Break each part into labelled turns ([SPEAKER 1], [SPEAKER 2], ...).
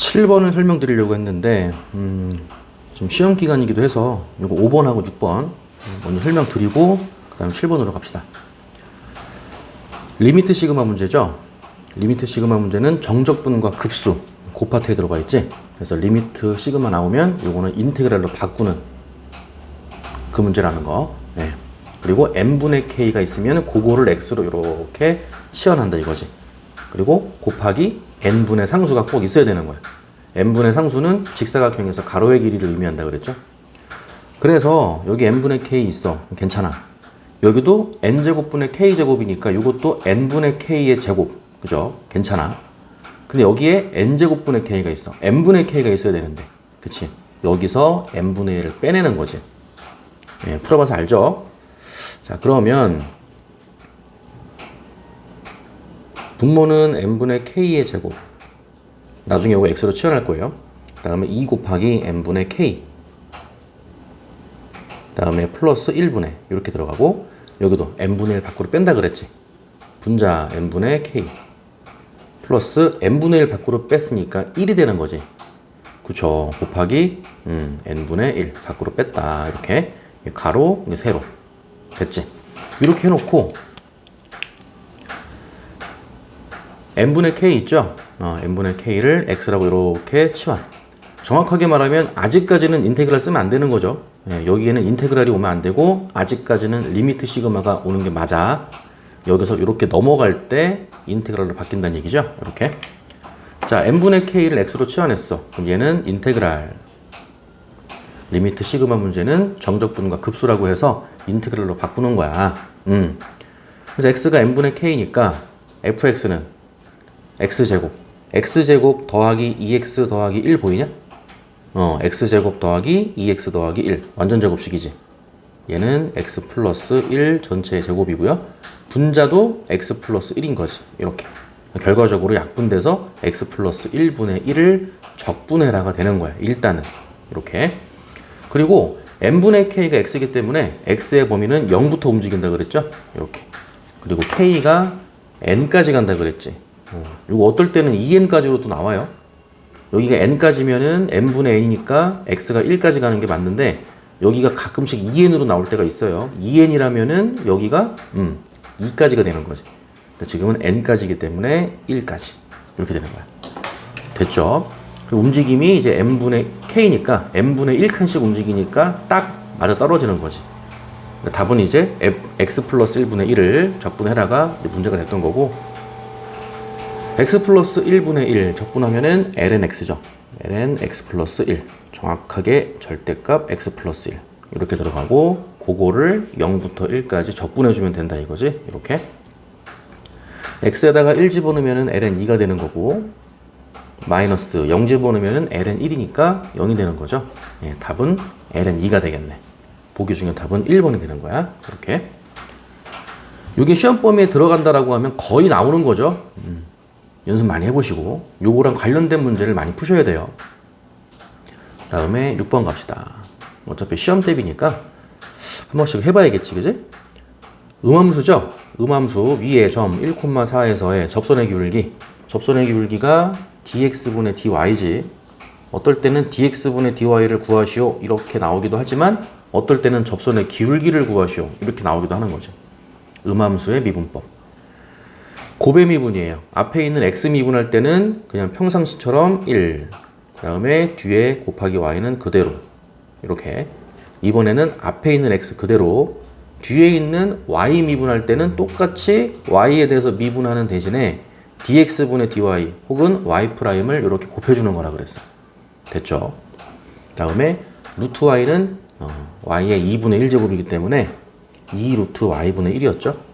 [SPEAKER 1] 7번을 설명드리려고 했는데 음, 지금 시험 기간이기도 해서 이거 5번하고 6번 먼저 설명드리고 그 다음 7번으로 갑시다. 리미트 시그마 문제죠. 리미트 시그마 문제는 정적분과 급수 고파트에 들어가 있지. 그래서 리미트 시그마 나오면 요거는 인테그랄로 바꾸는 그 문제라는 거. 예. 그리고 n분의 k가 있으면 그거를 x로 이렇게 치환한다 이거지. 그리고 곱하기 n분의 상수가 꼭 있어야 되는 거야. n분의 상수는 직사각형에서 가로의 길이를 의미한다 그랬죠. 그래서 여기 n분의 k 있어. 괜찮아. 여기도 n제곱분의 k제곱이니까 이것도 n분의 k의 제곱. 그죠? 괜찮아. 근데 여기에 n제곱분의 k가 있어. n분의 k가 있어야 되는데. 그치? 여기서 n분의 1을 빼내는 거지. 예, 풀어봐서 알죠? 자, 그러면 분모는 n분의 k의 제곱. 나중에 이거 x로 치환할 거예요. 다음에 2 곱하기 n분의 k. 다음에 플러스 1분의 이렇게 들어가고 여기도 n분의 1 밖으로 뺀다 그랬지. 분자 n분의 k. 플러스 n분의 1 밖으로 뺐으니까 1이 되는 거지. 그쵸. 곱하기 음, n분의 1 밖으로 뺐다. 이렇게 가로, 세로. 됐지? 이렇게 해놓고 n분의 k 있죠? 어, n분의 k를 x라고 이렇게 치환. 정확하게 말하면 아직까지는 인테그랄 쓰면 안 되는 거죠. 예, 여기에는 인테그랄이 오면 안 되고 아직까지는 리미트 시그마가 오는 게 맞아. 여기서 이렇게 넘어갈 때 인테그랄로 바뀐다는 얘기죠. 이렇게. 자, n분의 k를 x로 치환했어. 그럼 얘는 인테그랄. 리미트 시그마 문제는 정적분과 급수라고 해서 인테그랄로 바꾸는 거야. 음. 그래서 x가 n분의 k니까 fx는 x제곱. x제곱 더하기 2x 더하기 1 보이냐? 어, x제곱 더하기 2x 더하기 1. 완전 제곱식이지. 얘는 x 플러스 1 전체의 제곱이고요. 분자도 x 플러스 1인 거지. 이렇게. 결과적으로 약분돼서 x 플러스 1분의 1을 적분해라가 되는 거야. 일단은. 이렇게. 그리고 n분의 k가 x이기 때문에 x의 범위는 0부터 움직인다 그랬죠? 이렇게. 그리고 k가 n까지 간다 그랬지. 어, 이거 어떨 때는 2n까지로도 나와요. 여기가 n까지면은 n분의 n이니까 x가 1까지 가는 게 맞는데 여기가 가끔씩 2n으로 나올 때가 있어요. 2n이라면은 여기가 음, 2까지가 되는 거지. 지금은 n까지이기 때문에 1까지 이렇게 되는 거야. 됐죠? 움직임이 이제 n분의 k니까 n분의 1칸씩 움직이니까 딱 맞아 떨어지는 거지. 그러니까 답은 이제 f, x 플러스 1분의 1을 적분해라가 문제가 됐던 거고 x 플러스 1분의 1 적분하면은 ln x죠. ln x 플러스 1 정확하게 절대값 x 플러스 1 이렇게 들어가고 그거를 0부터 1까지 적분해주면 된다 이거지 이렇게 x에다가 1 집어넣으면은 ln 2가 되는 거고 마이너스 0 집어넣으면은 ln 1이니까 0이 되는 거죠. 예, 답은 ln 2가 되겠네. 보기 중에 답은 1번이 되는 거야. 이렇게 이게 시험 범위에 들어간다라고 하면 거의 나오는 거죠. 음. 연습 많이 해보시고 요거랑 관련된 문제를 많이 푸셔야 돼요. 다음에 6번 갑시다. 어차피 시험 대비니까 한 번씩 해봐야겠지, 그지? 음함수죠? 음함수 위에 점 1,4에서의 접선의 기울기. 접선의 기울기가 dx분의 dy지. 어떨 때는 dx분의 dy를 구하시오 이렇게 나오기도 하지만 어떨 때는 접선의 기울기를 구하시오 이렇게 나오기도 하는 거죠. 음함수의 미분법. 고배 미분이에요. 앞에 있는 x 미분할 때는 그냥 평상시처럼 1. 그 다음에 뒤에 곱하기 y는 그대로. 이렇게. 이번에는 앞에 있는 x 그대로. 뒤에 있는 y 미분할 때는 똑같이 y에 대해서 미분하는 대신에 dx분의 dy 혹은 y 프라임을 이렇게 곱해주는 거라 그랬어. 됐죠? 다음에 루트 y는 어, y의 2분의 1제곱이기 때문에 2 루트 y분의 1이었죠?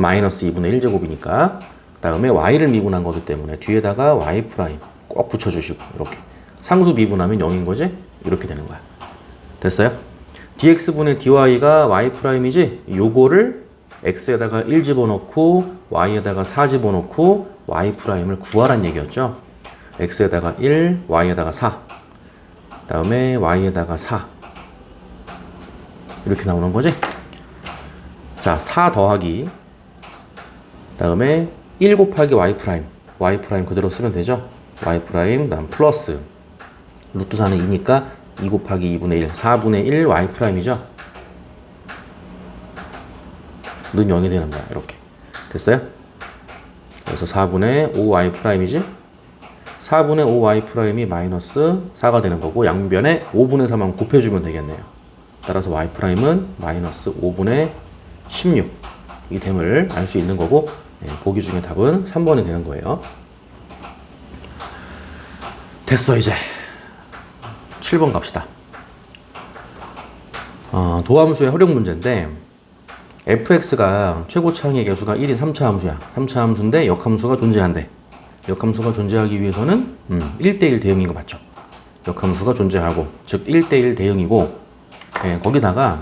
[SPEAKER 1] 마이너스 2분의 1제곱이니까 그 다음에 y를 미분한 거기 때문에 뒤에다가 y 프라임 꼭 붙여주시고 이렇게 상수 미분하면 0인 거지? 이렇게 되는 거야 됐어요? dx분의 dy가 y 프라임이지? 요거를 x에다가 1 집어넣고 y에다가 4 집어넣고 y 프라임을 구하란 얘기였죠 x에다가 1, y에다가 4 다음에 y에다가 4 이렇게 나오는 거지? 자, 4 더하기 다음에 1 곱하기 y 프라임 y 프라임 그대로 쓰면 되죠. y 프라임 그다음 플러스 루트 4는 2니까 2 곱하기 2분의 1, 4분의 1 y 프라임이죠. 는 0이 되는 거야. 이렇게. 됐어요? 그래서 4분의 5y 프라임이지? 4분의 5y 프라임이 마이너스 4가 되는 거고 양변에 5분의 3만 곱해주면 되겠네요. 따라서 y 프라임은 마이너스 5분의 16이 됨을 알 수 있는 거고 예, 보기 중에 답은 3번이 되는 거예요. 됐어 이제 7번 갑시다. 어, 도함수의 활용 문제인데 fx가 최고 창의 개수가 1인 3차 함수야. 3차 함수인데 역함수가 존재한대. 역함수가 존재하기 위해서는 음, 1대1 대응인 거 맞죠? 역함수가 존재하고 즉 1대1 대응이고 예, 거기다가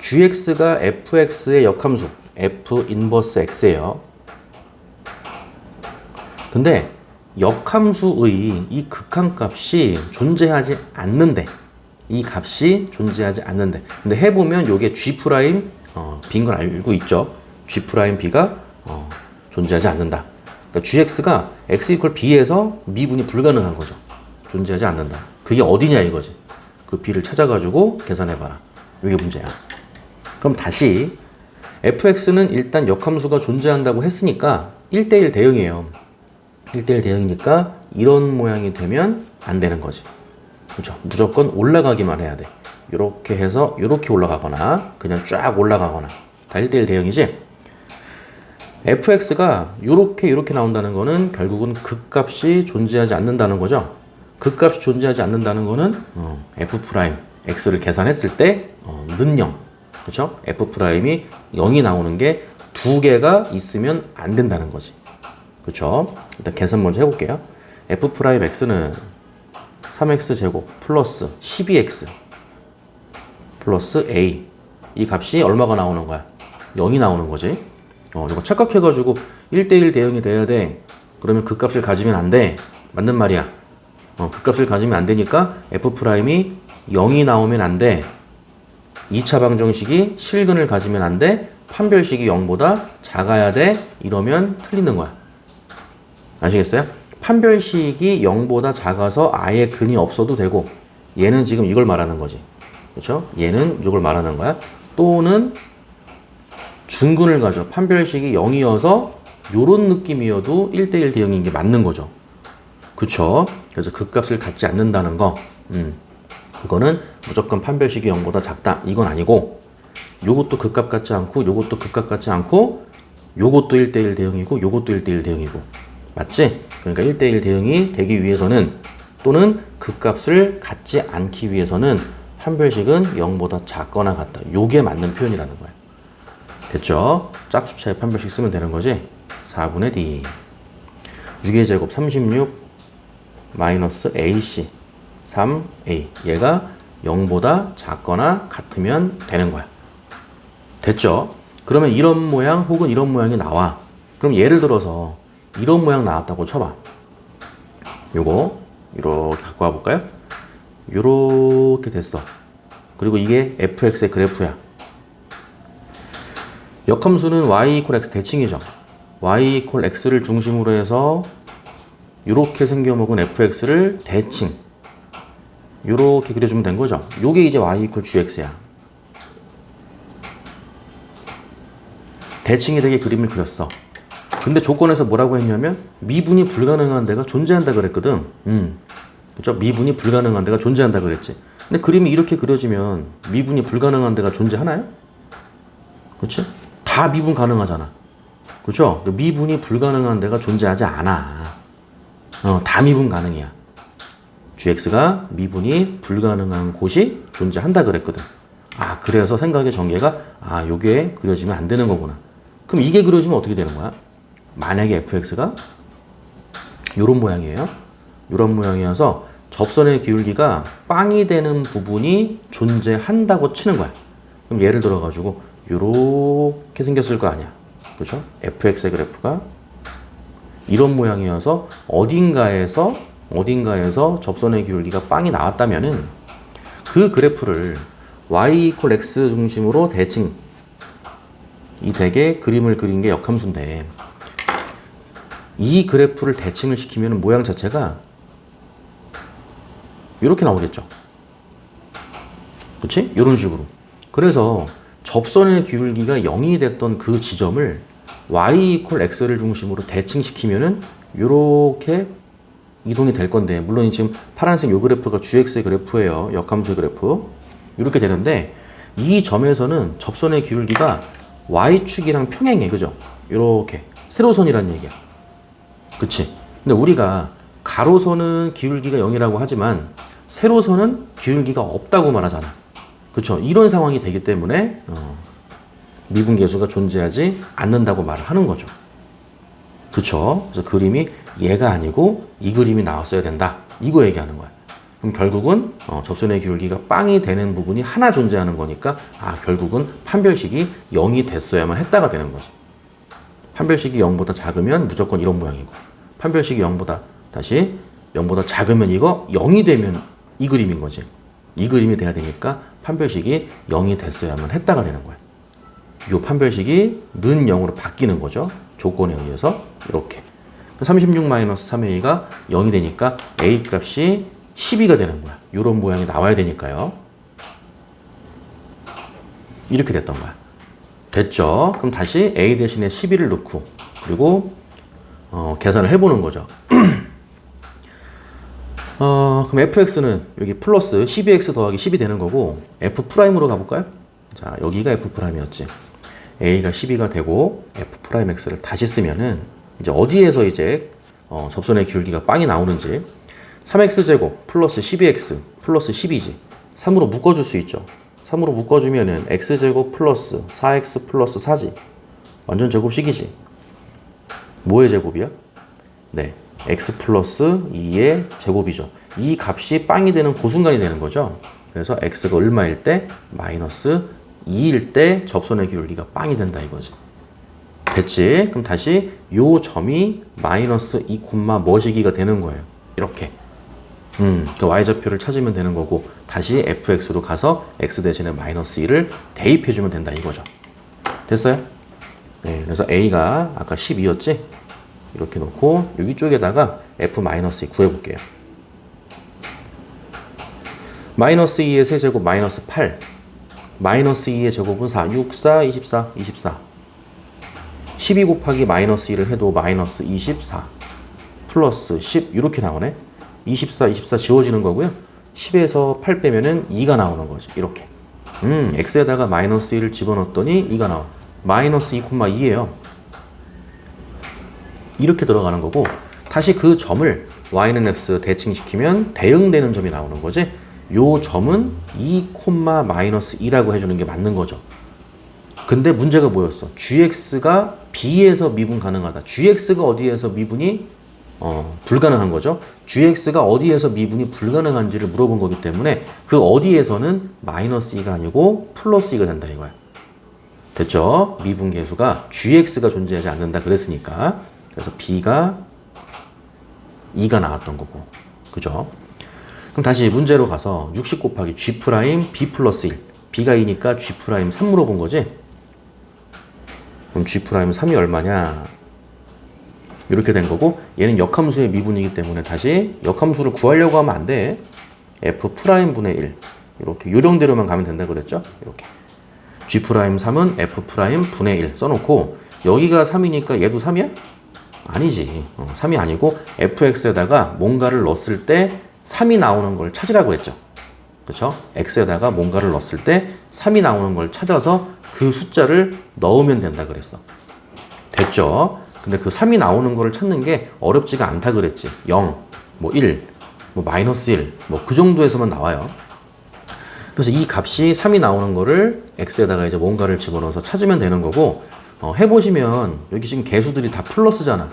[SPEAKER 1] gx가 fx의 역함수 f 인버스 x예요. 근데 역함수의 이 극한값이 존재하지 않는데 이 값이 존재하지 않는데. 근데 해보면 요게 g 프라임 어, 빈걸 알고 있죠? G 프라임 b가 어, 존재하지 않는다. 그러니까 gx가 x 이퀄 b에서 미분이 불가능한 거죠. 존재하지 않는다. 그게 어디냐 이거지? 그 b를 찾아가지고 계산해봐라. 이게 문제야. 그럼 다시 fx는 일단 역함수가 존재한다고 했으니까 1대1 대응이에요 1대1 대응이니까 이런 모양이 되면 안 되는 거지. 그렇죠? 무조건 올라가기만 해야 돼. 이렇게 해서 이렇게 올라가거나 그냥 쫙 올라가거나 다 1대1 대응이지. fx가 이렇게 이렇게 나온다는 거는 결국은 극값이 존재하지 않는다는 거죠. 극값이 존재하지 않는다는 거는 어, f 프라임 x를 계산했을 때 어, 는 0. 그렇죠? f 프라임이 0이 나오는 게 두 개가 있으면 안 된다는 거지. 그렇죠? 일단 계산 먼저 해볼게요. f 프라임 x는 3x 제곱 플러스 12x 플러스 a 이 값이 얼마가 나오는 거야? 0이 나오는 거지. 어, 이거 착각해가지고 1대1 대응이 돼야 돼. 그러면 그 값을 가지면 안 돼. 맞는 말이야. 어, 그 값을 가지면 안 되니까 f 프라임이 0이 나오면 안 돼. 2차 방정식이 실근을 가지면 안 돼. 판별식이 0보다 작아야 돼. 이러면 틀리는 거야. 아시겠어요? 판별식이 0보다 작아서 아예 근이 없어도 되고 얘는 지금 이걸 말하는 거지. 그렇죠? 얘는 이걸 말하는 거야. 또는 중근을 가져. 판별식이 0이어서 요런 느낌이어도 1대1 대응인 게 맞는 거죠. 그쵸? 그래서 그 값을 갖지 않는다는 거. 음. 그거는 무조건 판별식이 0보다 작다. 이건 아니고 요것도 극값 같지 않고 요것도 극값 같지 않고 요것도 1대1 대응이고 요것도 1대1 대응이고 맞지? 그러니까 1대1 대응이 되기 위해서는 또는 극값을 갖지 않기 위해서는 판별식은 0보다 작거나 같다. 요게 맞는 표현이라는 거야. 됐죠? 짝수차의 판별식 쓰면 되는 거지? 4분의 D 6의 제곱 36 마이너스 AC 3A 얘가 0보다 작거나 같으면 되는 거야. 됐죠? 그러면 이런 모양 혹은 이런 모양이 나와. 그럼 예를 들어서 이런 모양 나왔다고 쳐봐. 요거 이렇게 갖고 와볼까요? 요렇게 됐어. 그리고 이게 fx의 그래프야. 역함수는 y 이퀄 x 대칭이죠. y 이퀄 x를 중심으로 해서 이렇게 생겨먹은 fx를 대칭 이렇게 그려주면 된 거죠. 요게 이제 y 이퀄 gx야. 대칭이 되게 그림을 그렸어. 근데 조건에서 뭐라고 했냐면 미분이 불가능한 데가 존재한다 그랬거든. 음. 그죠? 미분이 불가능한 데가 존재한다 그랬지. 근데 그림이 이렇게 그려지면 미분이 불가능한 데가 존재하나요? 그렇지? 다 미분 가능하잖아. 그렇죠? 미분이 불가능한 데가 존재하지 않아. 어, 다 미분 가능이야. gx가 미분이 불가능한 곳이 존재한다 그랬거든. 아, 그래서 생각의 전개가 아, 요게 그려지면 안 되는 거구나. 그럼 이게 그려지면 어떻게 되는 거야? 만약에 fx가 요런 모양이에요. 요런 모양이어서 접선의 기울기가 빵이 되는 부분이 존재한다고 치는 거야. 그럼 예를 들어 가지고 요렇게 생겼을 거 아니야. 그렇죠? fx의 그래프가 이런 모양이어서 어딘가에서 어딘가에서 접선의 기울기가 빵이 나왔다면은 그 그래프를 y 이퀄 x 중심으로 대칭 이 되게 그림을 그린 게 역함수인데 이 그래프를 대칭을 시키면 모양 자체가 이렇게 나오겠죠. 그렇지? 이런 식으로. 그래서 접선의 기울기가 0이 됐던 그 지점을 y 이퀄 x를 중심으로 대칭시키면은 이렇게 이동이 될 건데 물론 지금 파란색 요 그래프가 gx의 그래프예요. 역함수 그래프. 이렇게 되는데 이 점에서는 접선의 기울기가 y축이랑 평행해. 그죠? 이렇게 세로선이란 얘기야. 그치? 근데 우리가 가로선은 기울기가 0이라고 하지만 세로선은 기울기가 없다고 말하잖아. 그쵸? 이런 상황이 되기 때문에 어, 미분계수가 존재하지 않는다고 말을 하는 거죠. 그쵸? 그래서 그림이 얘가 아니고 이 그림이 나왔어야 된다. 이거 얘기하는 거야. 그럼 결국은 어, 접선의 기울기가 빵이 되는 부분이 하나 존재하는 거니까 아 결국은 판별식이 0이 됐어야만 했다가 되는 거지. 판별식이 0보다 작으면 무조건 이런 모양이고 판별식이 0보다 다시 0보다 작으면 이거 0이 되면 이 그림인 거지. 이 그림이 돼야 되니까 판별식이 0이 됐어야만 했다가 되는 거야. 이 판별식이 는 0으로 바뀌는 거죠. 조건에 의해서 이렇게. 36-3a가 0이 되니까 a 값이 12가 되는 거야. 이런 모양이 나와야 되니까요. 이렇게 됐던 거야. 됐죠? 그럼 다시 a 대신에 12를 넣고 그리고 어, 계산을 해보는 거죠. 어, 그럼 fx는 여기 플러스 12x 더하기 10이 되는 거고 f 프라임으로 가볼까요? 자, 여기가 f 프라임이었지. a가 12가 되고 f 프라임 x를 다시 쓰면은 이제 어디에서 이제 어, 접선의 기울기가 빵이 나오는지 3x 제곱 플러스 12x 플러스 10이지 3으로 묶어줄 수 있죠. 3으로 묶어주면은 x 제곱 플러스 4x 플러스 4지 완전 제곱식이지. 뭐의 제곱이야? 네, x 플러스 2의 제곱이죠. 이 값이 빵이 되는 그 순간이 되는 거죠. 그래서 x가 얼마일 때 마이너스 2일 때 접선의 기울기가 빵이 된다 이거지. 됐지? 그럼 다시 요 점이 마이너스 2 콤마 뭐시기가 되는 거예요. 이렇게. 음, 그 y좌표를 찾으면 되는 거고 다시 fx로 가서 x 대신에 마이너스 2를 대입해주면 된다 이거죠. 됐어요? 네, 그래서 a가 아까 12였지? 이렇게 놓고 여기 쪽에다가 f 마이너스 2 구해볼게요. 마이너스 2의 세제곱 마이너스 8 마이너스 2의 제곱은 4 6, 4, 24, 24 12 곱하기 마이너스 1을 해도 마이너스 24 플러스 10 이렇게 나오네 24, 24 지워지는 거고요. 10에서 8 빼면은 2가 나오는 거죠. 이렇게. 음 x에다가 마이너스 1을 집어넣었더니 2가 나와. 마이너스 2,2예요. 이렇게 들어가는 거고 다시 그 점을 y는 x 대칭시키면 대응되는 점이 나오는 거지. 요 점은 2, 마이너스 2라고 해주는 게 맞는 거죠. 근데 문제가 뭐였어? gx가 b에서 미분 가능하다. gx가 어디에서 미분이 어, 불가능한 거죠. gx가 어디에서 미분이 불가능한지를 물어본 거기 때문에 그 어디에서는 마이너스 2가 아니고 플러스 2가 된다 이거야. 됐죠? 미분 계수가 gx가 존재하지 않는다 그랬으니까 그래서 b가 2가 나왔던 거고 그죠? 그럼 다시 문제로 가서 60 곱하기 g 프라임 b 플러스 1 b가 2니까 g 프라임 3 물어본 거지? 그럼 g 프라임 3이 얼마냐? 이렇게 된 거고 얘는 역함수의 미분이기 때문에 다시 역함수를 구하려고 하면 안 돼. f 프라임 분의 1 이렇게 요령대로만 가면 된다 그랬죠? 이렇게 g 프라임 3은 f 프라임 분의 1 써놓고 여기가 3이니까 얘도 3이야? 아니지. 어, 3이 아니고 fx에다가 뭔가를 넣었을 때 3이 나오는 걸 찾으라고 했죠. 그렇죠? x에다가 뭔가를 넣었을 때 3이 나오는 걸 찾아서 그 숫자를 넣으면 된다 그랬어. 됐죠? 근데 그 3이 나오는 거를 찾는 게 어렵지가 않다 그랬지. 0, 뭐 1, 뭐 마이너스 1, 뭐 그 정도에서만 나와요. 그래서 이 값이 3이 나오는 거를 x에다가 이제 뭔가를 집어넣어서 찾으면 되는 거고 어, 해보시면 여기 지금 개수들이 다 플러스잖아.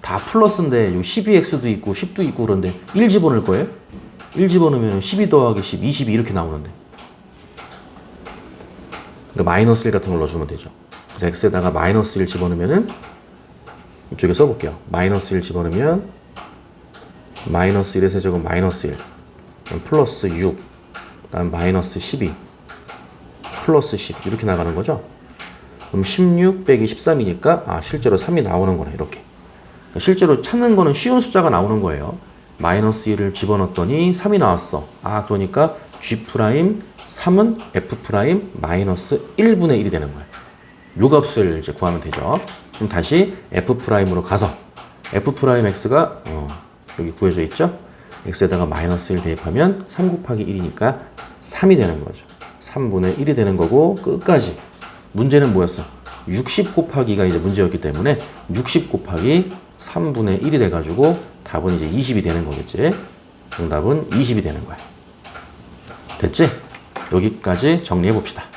[SPEAKER 1] 다 플러스인데 여기 12x도 있고 10도 있고 그런데 1 집어넣을 거예요? 1 집어넣으면 12 더하기 10, 22 이렇게 나오는데 그러니까 마이너스 1 같은 걸 넣어주면 되죠. 그래서 x에다가 마이너스 1 집어넣으면은 이쪽에 써볼게요. 마이너스 1 집어넣으면 마이너스 1의 세제곱 마이너스 1 플러스 6 그다음 마이너스 12 플러스 10 이렇게 나가는 거죠. 그럼 16 빼기 13이니까 아 실제로 3이 나오는 거네 이렇게 그러니까 실제로 찾는 거는 쉬운 숫자가 나오는 거예요. 마이너스 1을 집어넣었더니 3이 나왔어. 아, 그러니까 G 프라임 3은 F 프라임 마이너스 1분의 1이 되는 거예요. 요 값을 이제 구하면 되죠. 그럼 다시 F 프라임으로 가서 F 프라임 X가 어, 여기 구해져 있죠? X에다가 마이너스 1 대입하면 3 곱하기 1이니까 3이 되는 거죠. 3분의 1이 되는 거고 끝까지 문제는 뭐였어? 60 곱하기가 이제 문제였기 때문에 60 곱하기 3분의 1이 돼가지고 답은 이제 20이 되는 거겠지. 정답은 20이 되는 거야. 됐지? 여기까지 정리해 봅시다.